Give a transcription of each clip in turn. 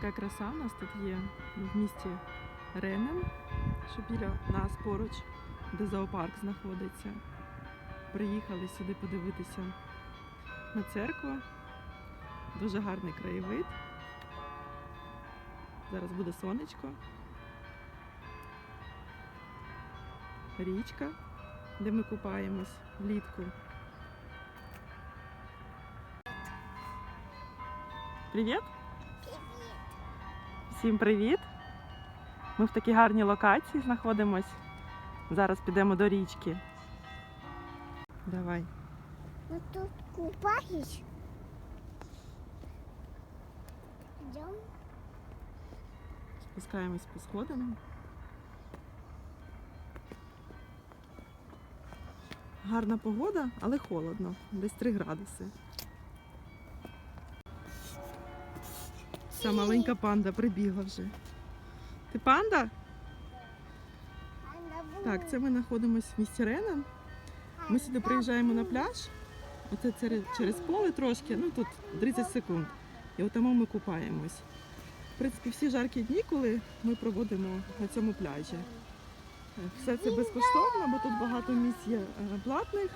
Така краса у нас тут є в місті Ренен, що біля нас поруч, де зоопарк знаходиться. Приїхали сюди подивитися на церкву. Дуже гарний краєвид. Зараз буде сонечко. Річка, де ми купаємось влітку. Привіт! Всім привіт! Ми в такій гарній локації знаходимось. Зараз підемо до річки. Давай. Ну тут купаюсь. Идем. Спускаємось по сходинам. Гарна погода, але холодно. Десь 3 градуси. Ця маленька панда прибігла вже. Ти панда? Так, це ми знаходимося в місті Рена. Ми сюди приїжджаємо на пляж. Оце через, поле трошки, ну тут 30 секунд. І отому ми купаємось. В принципі, всі жаркі дні, коли ми проводимо на цьому пляжі. Все це безкоштовно, бо тут багато місць є е, платних,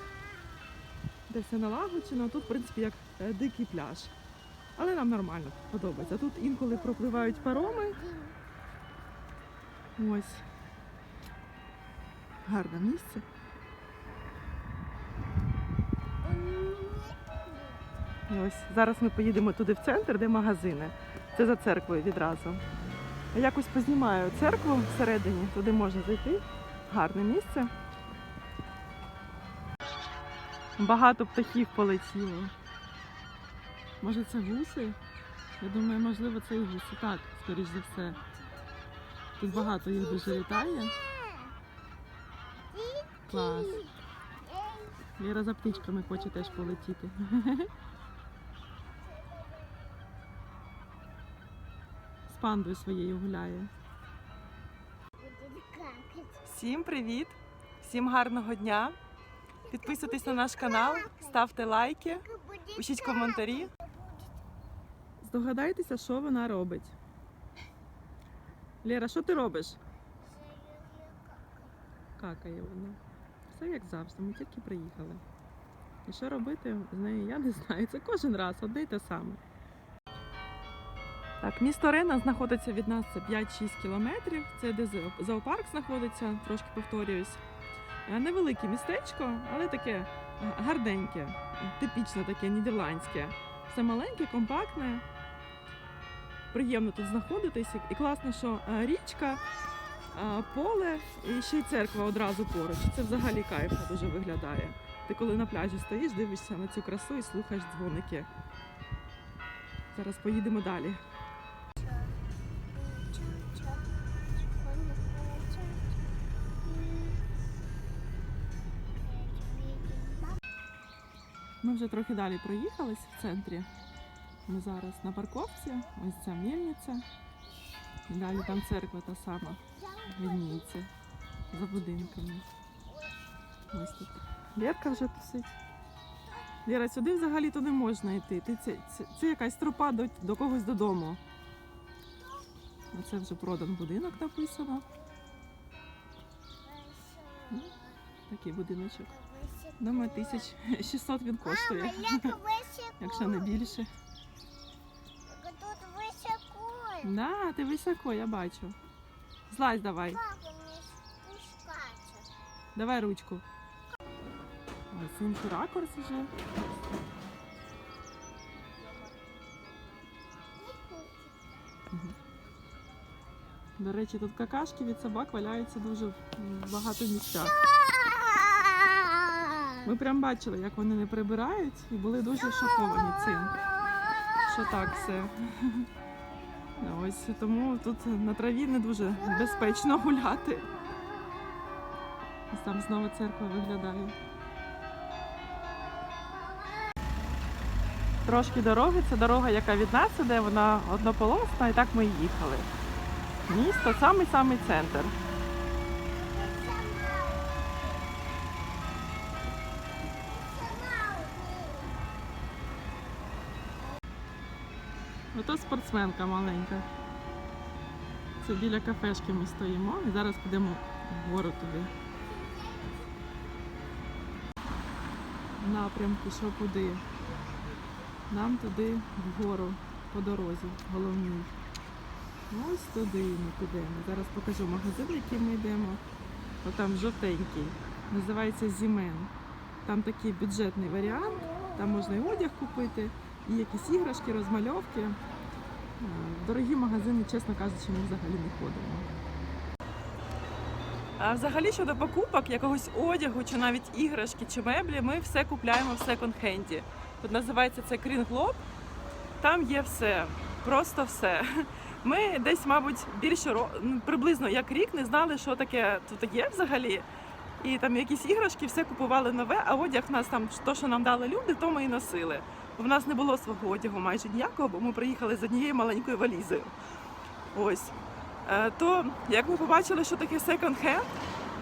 де все налагоджено. Тут, в принципі, як е, дикий пляж. Але нам нормально подобається. Тут інколи пропливають пароми. Ось. Гарне місце. Ось зараз ми поїдемо туди в центр, де магазини. Це за церквою відразу. Я якось познімаю церкву всередині, туди можна зайти. Гарне місце. Багато птахів полетіло. Може це гуси? Я думаю, можливо, це і гуси. Так, скоріш за все. Тут багато їх дуже літає. Клас. Ліра за птичками хоче теж полетіти. З пандою своєю гуляє. Всім привіт! Всім гарного дня! Підписуйтесь на наш канал, ставте лайки, пишіть коментарі. Здогадайтеся, що вона робить. Лера, що ти робиш? Какає вона. Все як завжди, ми тільки приїхали. І що робити з нею, я не знаю. Це кожен раз одне й те саме. Так, місто Рена знаходиться від нас 5-6 кілометрів. Це де зоопарк знаходиться, трошки повторююсь. Е, Невелике містечко, але таке е, гарненьке, типічне таке нідерландське. Все маленьке, компактне. Приємно тут знаходитись. І класно, що е, річка, е, поле і ще й церква одразу поруч. Це взагалі кайфно дуже виглядає. Ти коли на пляжі стоїш, дивишся на цю красу і слухаєш дзвоники. Зараз поїдемо далі. Ми вже трохи далі проїхались в центрі. Ми зараз на парковці, ось ця мельниця. І далі там церква та сама видніється за будинками. Ось тут. Лєрка вже тусить. Лєра, сюди взагалі-то не можна йти. Ти це, це, це якась тропа до, до когось додому. Оце вже продан будинок написано. Такий будиночок. Думаю, 1600 він коштує, якщо не більше. Да, ти високо, я бачу. Злазь давай, давай ручку. Ось інший ракурс вже. До речі, тут какашки від собак валяються дуже багато місцях. Ми прям бачили, як вони не прибирають, і були дуже шоковані цим, що так все. Ось тому тут на траві не дуже безпечно гуляти. Ось там знову церква виглядає. Трошки дороги, це дорога, яка від нас іде, вона однополосна, і так ми їхали. Місто, самий-самий центр. Ото спортсменка маленька. Це біля кафешки ми стоїмо і зараз підемо вгору туди. Напрямку, що куди? Нам туди вгору по дорозі головній. Ось туди ми підемо. Зараз покажу магазин, в який ми йдемо. Отам жовтенький. Називається Зімен. Там такий бюджетний варіант. Там можна і одяг купити, і якісь іграшки, розмальовки. Е, дорогі магазини, чесно кажучи, ми взагалі не ходимо. А взагалі щодо покупок, якогось одягу, чи навіть іграшки, чи меблі, ми все купляємо в секонд-хенді. Тут називається це Крінглоб. Там є все, просто все. Ми десь, мабуть, більше ну, приблизно як рік не знали, що таке тут є взагалі. І там якісь іграшки, все купували нове, а одяг нас там то, що нам дали люди, то ми і носили. В нас не було свого одягу майже ніякого, бо ми приїхали з однією маленькою валізою. Ось. Е, То як ми побачили, що таке секонд-хенд,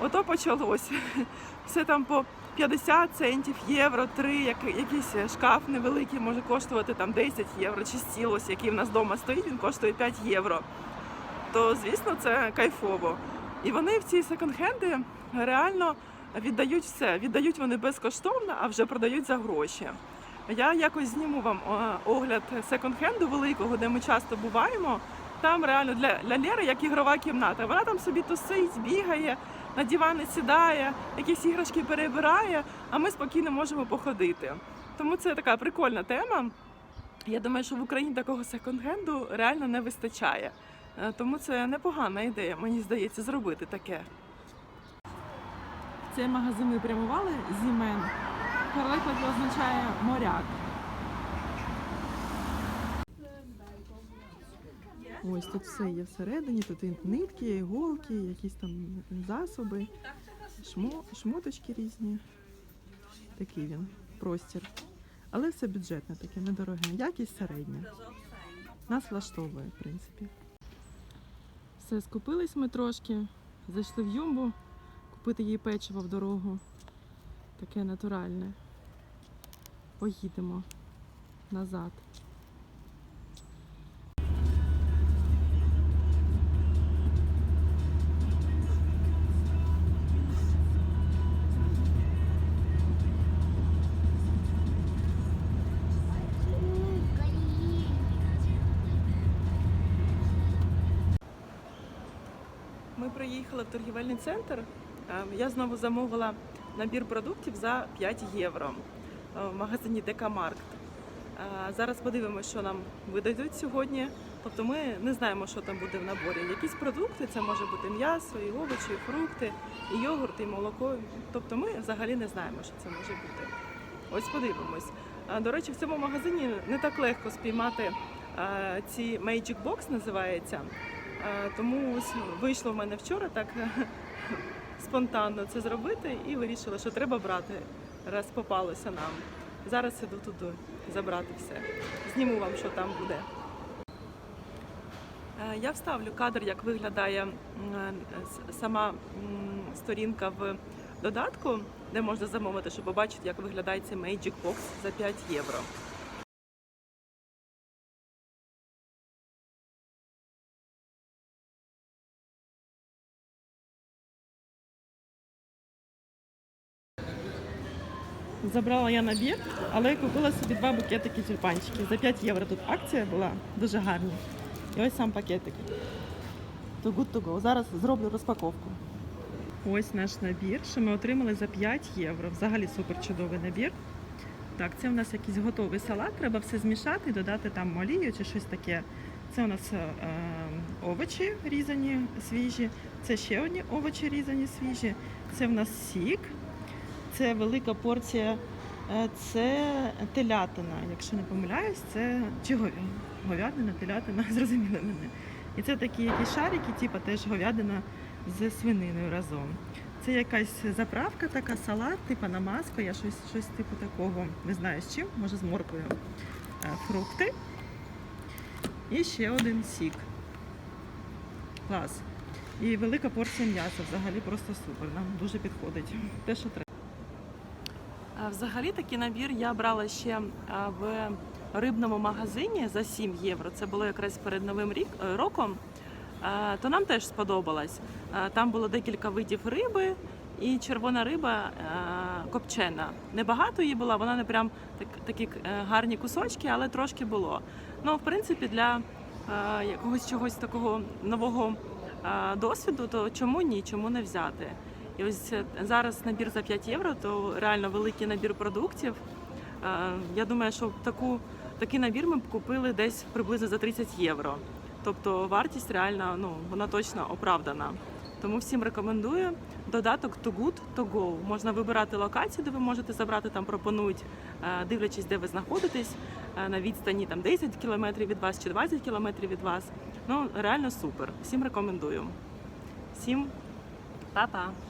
ото почалось. Все там по 50 центів, євро, 3, як, якийсь шкаф невеликий може коштувати там 10 євро, чи стіл, ось, який в нас вдома стоїть, він коштує 5 євро. То, звісно, це кайфово. І вони в ці секонд-хенди реально віддають все. Віддають вони безкоштовно, а вже продають за гроші. Я якось зніму вам е, огляд секонд-хенду великого, де ми часто буваємо. Там реально для, для Лєри як ігрова кімната. Вона там собі тусить, бігає, на дивани сідає, якісь іграшки перебирає, а ми спокійно можемо походити. Тому це така прикольна тема. Я думаю, що в Україні такого секонд-хенду реально не вистачає. Е, Тому це непогана ідея, мені здається, зробити таке. В цей магазин ми прямували зімен. Перекладі означає моряк. Ось тут все є всередині, тут нитки, іголки, якісь там засоби, шмо, шмоточки різні. Такий він простір. Але все бюджетне таке, недороге. Якість середня. Нас влаштовує, в принципі. Все, скупились ми трошки, зайшли в Юмбу, купити їй печиво в дорогу. Таке натуральне. Поїдемо назад. Ми приїхали в торгівельний центр. Е, Я знову замовила набір продуктів за 5 євро е, в магазині Декамаркт. Е, Зараз подивимося, що нам видадуть сьогодні. Тобто ми не знаємо, що там буде в наборі. Якісь продукти, це може бути м'ясо, і овочі, і фрукти, і йогурт, і молоко. Тобто ми взагалі не знаємо, що це може бути. Ось подивимось. До речі, в цьому магазині не так легко спіймати ці Magic Box називається. Тому ось вийшло в мене вчора так спонтанно це зробити і вирішила, що треба брати, раз попалося нам. Зараз іду туди забрати все. Зніму вам, що там буде. Е, Я вставлю кадр, як виглядає е, сама сторінка в додатку, де можна замовити, щоб побачити, як виглядає цей Magic Box за 5 євро. Забрала я набір, але купила собі два букетики тюльпанчиків. За 5 євро тут акція була дуже гарна. І ось сам пакетик. To good to go. Зараз зроблю розпаковку. Ось наш набір, що ми отримали за 5 євро. Взагалі супер чудовий набір. Так, це у нас якийсь готовий салат. Треба все змішати, додати там олію чи щось таке. Це у нас е, овочі різані свіжі. Це ще одні овочі різані свіжі. Це в нас сік. Це велика порція. е, Це телятина, якщо не помиляюсь, це чи говядина, телятина, зрозуміли мене. І це такі якісь шарики, типу теж говядина з свининою разом. Це якась заправка, така салат, типу намазка, я щось, щось типу такого, не знаю з чим, може з морквою. Е, Фрукти. І ще один сік. Клас. І велика порція м'яса. Взагалі просто супер. Нам дуже підходить. Те, що треба. Взагалі такий набір я брала ще в рибному магазині за 7 євро. Це було якраз перед новим рік, е, роком. е, То нам теж сподобалось. Е, Там було декілька видів риби, і червона риба е, копчена. Небагато її було, вона не прям так, такі е, гарні кусочки, але трошки було. Ну, в принципі, для е, якогось чогось такого нового е, досвіду, то чому ні, чому не взяти? І ось е, зараз набір за 5 євро, то реально великий набір продуктів. Е, Я думаю, що таку, такий набір ми б купили десь приблизно за 30 євро. Тобто вартість реально ну, вона точно оправдана. Тому всім рекомендую додаток Too Good To Go. Можна вибирати локацію, де ви можете забрати. Там пропонують, е, дивлячись, де ви знаходитесь, на відстані там 10 кілометрів від вас чи 20 кілометрів від вас. Ну реально супер. Всім рекомендую. Всім па-па!